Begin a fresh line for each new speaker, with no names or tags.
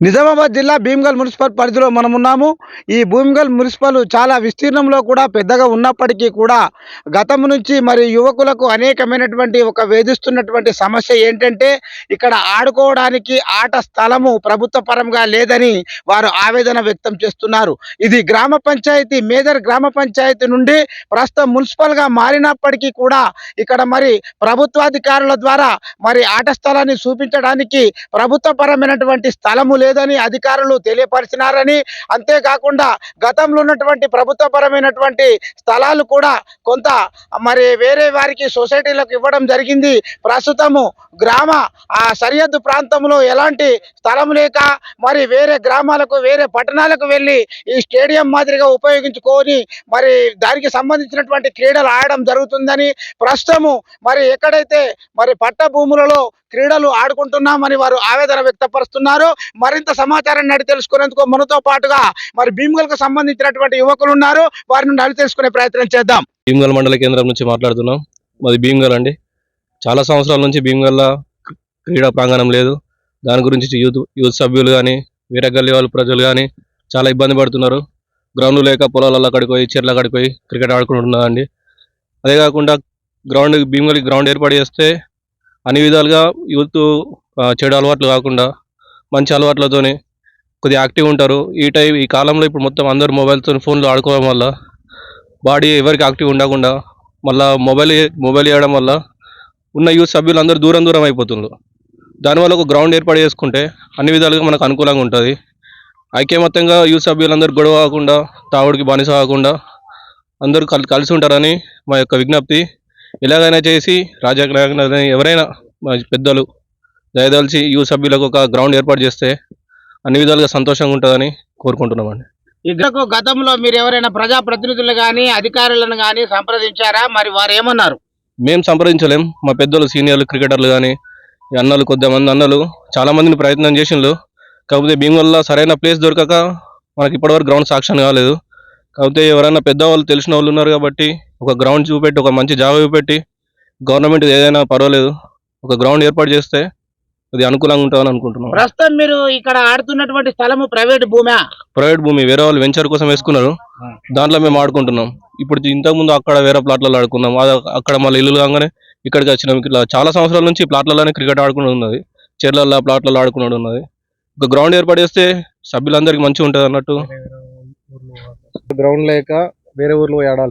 నిజామాబాద్ జిల్లా భీమ్గల్ మున్సిపల్ పరిధిలో మనం ఉన్నాము. ఈ భీమ్గల్ మున్సిపల్ చాలా విస్తీర్ణంలో కూడా పెద్దగా ఉన్నప్పటికీ కూడా గతం నుంచి మరి యువకులకు అనేకమైనటువంటి ఒక వేధిస్తున్నటువంటి సమస్య ఏంటంటే ఇక్కడ ఆడుకోవడానికి ఆట స్థలము ప్రభుత్వ పరంగా లేదని వారు ఆవేదన వ్యక్తం చేస్తున్నారు. ఇది గ్రామ పంచాయతీ మేజర్ గ్రామ పంచాయతీ నుండి ప్రస్తుతం మున్సిపల్గా మారినప్పటికీ కూడా ఇక్కడ మరి ప్రభుత్వాధికారుల ద్వారా మరి ఆట స్థలాన్ని చూపించడానికి ప్రభుత్వపరమైనటువంటి స్థలము స్థలము లేదని అధికారులు తెలియపరిచినారని అంతేకాకుండా గతంలో ఉన్నటువంటి ప్రభుత్వపరమైనటువంటి స్థలాలు కూడా కొంత మరి వేరే వారికి సొసైటీలకు ఇవ్వడం జరిగింది. ప్రస్తుతము గ్రామ ఆ సరిహద్దు ప్రాంతంలో ఎలాంటి స్థలం లేక మరి వేరే గ్రామాలకు వేరే పట్టణాలకు వెళ్ళి ఈ స్టేడియం మాదిరిగా ఉపయోగించుకొని మరి దానికి సంబంధించినటువంటి క్రీడలు ఆడడం జరుగుతుందని ప్రస్తుతము మరి ఎక్కడైతే మరి పట్ట భూములలో క్రీడలు ఆడుకుంటున్నామని వారు ఆవేదన వ్యక్తపరుస్తున్నారు. మరింత సమాచారాన్ని అడిగి తెలుసుకునేందుకు మనతో పాటుగా మరి భీమ్గల్కు సంబంధించినటువంటి యువకులు ఉన్నారు. వారి నుండి అడిగి తెలుసుకునే ప్రయత్నం చేద్దాం.
భీమ్గల్ మండల కేంద్రం నుంచి మాట్లాడుతున్నాం. మాది భీమ్గల్ అండి. చాలా సంవత్సరాల నుంచి భీమ్గల్ల క్రీడా ప్రాంగణం లేదు. దాని గురించి యూత్ యూత్ సభ్యులు కానీ వేరే గల్లీ ప్రజలు కానీ చాలా ఇబ్బంది పడుతున్నారు. గ్రౌండ్ లేక పొలాలలో అక్కడికి పోయి చెర్ల కడిపోయి పోయి క్రికెట్ ఆడుకుంటున్నారండి. అదే కాకుండా గ్రౌండ్ భీమ్గల్కి గ్రౌండ్ ఏర్పాటు చేస్తే అన్ని విధాలుగా యూత్ చెడు అలవాట్లు కాకుండా మంచి అలవాట్లతోని కొద్దిగా యాక్టివ్ ఉంటారు. ఈ టైం ఈ కాలంలో ఇప్పుడు మొత్తం అందరూ మొబైల్తో ఫోన్లో ఆడుకోవడం వల్ల బాడీ ఎవరికి యాక్టివ్ ఉండకుండా మళ్ళీ మొబైల్ మొబైల్ వేయడం వల్ల ఉన్న యూత్ సభ్యులు అందరూ దూరం దూరం అయిపోతున్నారు దానివల్ల ఒక గ్రౌండ్ ఏర్పాటు చేసుకుంటే అన్ని విధాలుగా మనకు అనుకూలంగా ఉంటుంది. ఐక్యమత్యంగా యూత్ సభ్యులందరూ గొడవ కాకుండా తావుడికి బానిస కాకుండా అందరూ కలిసి ఉంటారని మా యొక్క విజ్ఞప్తి. ఎలాగైనా చేసి రాజకీయ ఎవరైనా మా పెద్దలు దయదలిచి యూత్ సభ్యులకు ఒక గ్రౌండ్ ఏర్పాటు చేస్తే అన్ని విధాలుగా సంతోషంగా ఉంటుందని కోరుకుంటున్నామండి.
ఇద్దరు గతంలో మీరు ఎవరైనా ప్రజా ప్రతినిధులు కానీ అధికారులను కానీ సంప్రదించారా? మరి వారు ఏమన్నారు
మేము సంప్రదించలేం. మా పెద్దలు సీనియర్లు క్రికెటర్లు కానీ అన్నలు కొద్దిమంది అన్నలు చాలా మందిని ప్రయత్నం చేసిండ్రు. కాకపోతే వల్ల సరైన ప్లేస్ దొరకక మనకి ఇప్పటివరకు గ్రౌండ్ సాక్షన్ కాలేదు. కాకపోతే ఎవరైనా పెద్దవాళ్ళు తెలిసిన వాళ్ళు ఉన్నారు కాబట్టి ఒక గ్రౌండ్ చూపెట్టి ఒక మంచి జాగా చూపెట్టి గవర్నమెంట్ ఏదైనా పర్వాలేదు ఒక గ్రౌండ్ ఏర్పాటు చేస్తే అది అనుకూలంగా ఉంటుందని అనుకుంటున్నాం.
ప్రస్తుతం మీరు ఇక్కడ ఆడుతున్నటువంటి స్థలము ప్రైవేట్ భూమా?
ప్రైవేట్ భూమి వేరే వాళ్ళు వెంచర్ కోసం వేసుకున్నారు. దాంట్లో మేము ఆడుకుంటున్నాం. ఇప్పుడు ఇంతకుముందు అక్కడ వేరే ప్లాట్లలో ఆడుకున్నాం. అది అక్కడ మళ్ళీ ఇల్లు కాగానే ఇక్కడికి వచ్చినాం. ఇట్లా చాలా సంవత్సరాల నుంచి ప్లాట్లలోనే క్రికెట్ ఆడుకుని ఉన్నది. చెర్లల్లో ప్లాట్లలో ఆడుకున్నాడు ఉన్నది. ఒక గ్రౌండ్ ఏర్పాటు చేస్తే సభ్యులందరికీ మంచిగా ఉంటుంది అన్నట్టు
గ్రౌండ్ లేక వేరే ఊర్లో ఆడాలి.